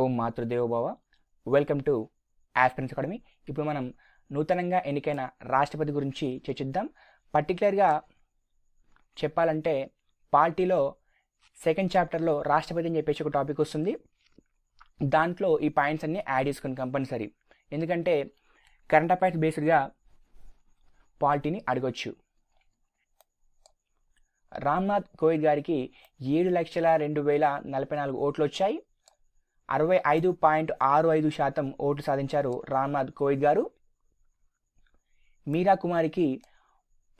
ఓం మాతృదేవోభవ welcome to aspirants academy ఇప్పుడు మనం నూతనంగా ఎన్నికైన రాష్ట్రపతి గురించి చర్చిద్దాం. పర్టికులర్గా చెప్పాలంటే పార్టీలో సెకండ్ చాప్టర్లో రాష్ట్రపతి అని చెప్పేసి ఒక టాపిక్ వస్తుంది. దాంట్లో ఈ పాయింట్స్ అన్నీ యాడ్ చేసుకుని కంపల్సరీ ఎందుకంటే కరెంట్ అఫైర్స్ బేస్డ్గా పార్టీని అడగొచ్చు. రామ్నాథ్ కోవిద్ గారికి ఏడు లక్షల రెండు వేల నలభై నాలుగు ఓట్లు వచ్చాయి. అరవై ఐదు పాయింట్ ఆరు ఐదు శాతం ఓటు సాధించారు రామ్నాథ్ కోవిద్ గారు. మీరా కుమారికి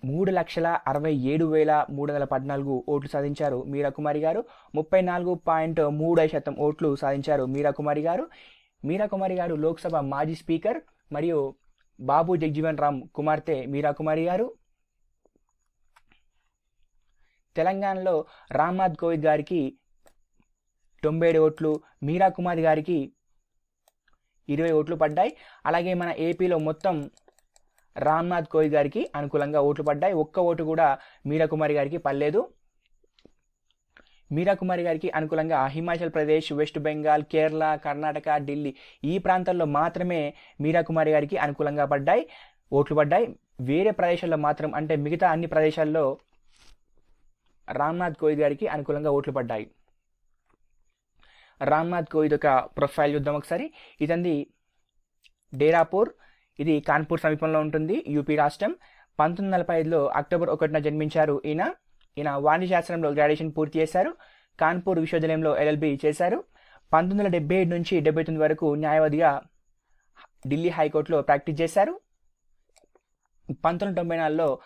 మూడు లక్షల అరవై ఏడు వేల మూడు వందల పద్నాలుగు ఓట్లు సాధించారు మీరా కుమారి గారు. ముప్పై నాలుగు పాయింట్ మూడు ఐదు శాతం ఓట్లు సాధించారు మీరా కుమారి గారు. మీరా కుమారి గారు లోక్సభ మాజీ స్పీకర్ మరియు బాబు జగ్జీవన్ రామ్ కుమార్తె మీరా కుమారి గారు. తెలంగాణలో రామ్నాథ్ కోవిద్ గారికి తొంభై ఏడు ఓట్లు మీరా కుమారి గారికి ఇరవై ఓట్లు పడ్డాయి. అలాగే మన ఏపీలో మొత్తం రామ్నాథ్ కోవింద్ గారికి అనుకూలంగా ఓట్లు పడ్డాయి. ఒక్క ఓటు కూడా మీరా కుమారి గారికి పడలేదు. మీరా కుమారి గారికి అనుకూలంగా హిమాచల్ ప్రదేశ్ వెస్ట్ బెంగాల్ కేరళ కర్ణాటక ఢిల్లీ ఈ ప్రాంతాల్లో మాత్రమే మీరా కుమారి గారికి అనుకూలంగా పడ్డాయి ఓట్లు పడ్డాయి. వేరే ప్రదేశాల్లో మాత్రం అంటే మిగతా అన్ని ప్రదేశాల్లో రామ్నాథ్ కోవింద్ గారికి అనుకూలంగా ఓట్లు పడ్డాయి. రామ్నాథ్ కోవిద్ యొక్క ప్రొఫైల్ చూద్దాం ఒకసారి. ఇదంది డేరాపూర్. ఇది కాన్పూర్ సమీపంలో ఉంటుంది యూపీ రాష్ట్రం. పంతొమ్మిది నలభై ఐదులో అక్టోబర్ ఒకటిన జన్మించారు ఈయన. ఈయన వాణిజ్య శాస్త్రంలో గ్రాడ్యుయేషన్ పూర్తి చేశారు. కాన్పూర్ విశ్వవిద్యాలయంలో ఎల్ఎల్బి చేశారు. పంతొమ్మిది వందల డెబ్బై ఏడు నుంచి డెబ్బై తొమ్మిది వరకు న్యాయవాదిగా ఢిల్లీ హైకోర్టులో ప్రాక్టీస్ చేశారు. పంతొమ్మిది తొంభై నాలుగులో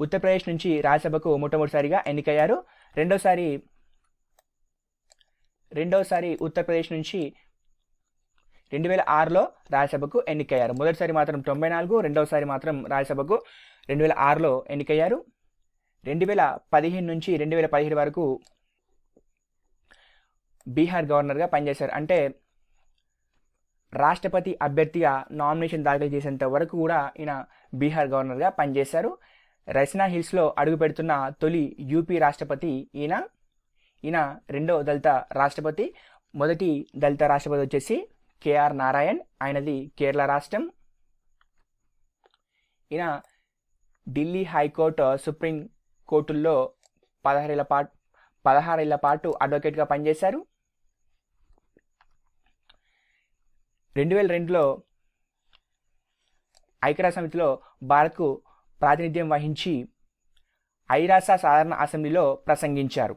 ఉత్తరప్రదేశ్ నుంచి రాజ్యసభకు మొట్టమొదటిసారిగా ఎన్నికయ్యారు. రెండోసారి రెండవసారి ఉత్తరప్రదేశ్ నుంచి రెండు వేల ఆరులో రాజ్యసభకు ఎన్నికయ్యారు. మొదటిసారి మాత్రం తొంభై నాలుగు రెండవసారి మాత్రం రాజ్యసభకు రెండు వేల ఆరులో ఎన్నికయ్యారు. రెండు వేల పదిహేను నుంచి రెండు వేల పదిహేడు వరకు బీహార్ గవర్నర్గా పనిచేశారు. అంటే రాష్ట్రపతి అభ్యర్థిగా నామినేషన్ దాఖలు చేసేంత వరకు కూడా ఈయన బీహార్ గవర్నర్గా పనిచేశారు. రస్నా హిల్స్లో అడుగు పెడుతున్న తొలి యూపీ రాష్ట్రపతి ఈయన. ఈయన రెండో దళిత రాష్ట్రపతి. మొదటి దళిత రాష్ట్రపతి వచ్చేసి కేఆర్ నారాయణ్ ఆయనది కేరళ రాష్ట్రం. ఈయన ఢిల్లీ హైకోర్టు సుప్రీం కోర్టుల్లో పదహారేళ్ళ పాటు పదహారేళ్ళ పాటు అడ్వకేట్గా పనిచేశారు. రెండు వేల రెండులో ఐక్యరాజ్య సమితిలో భారత్కు ప్రాతినిధ్యం వహించి ఐరాస సాధారణ అసెంబ్లీలో ప్రసంగించారు.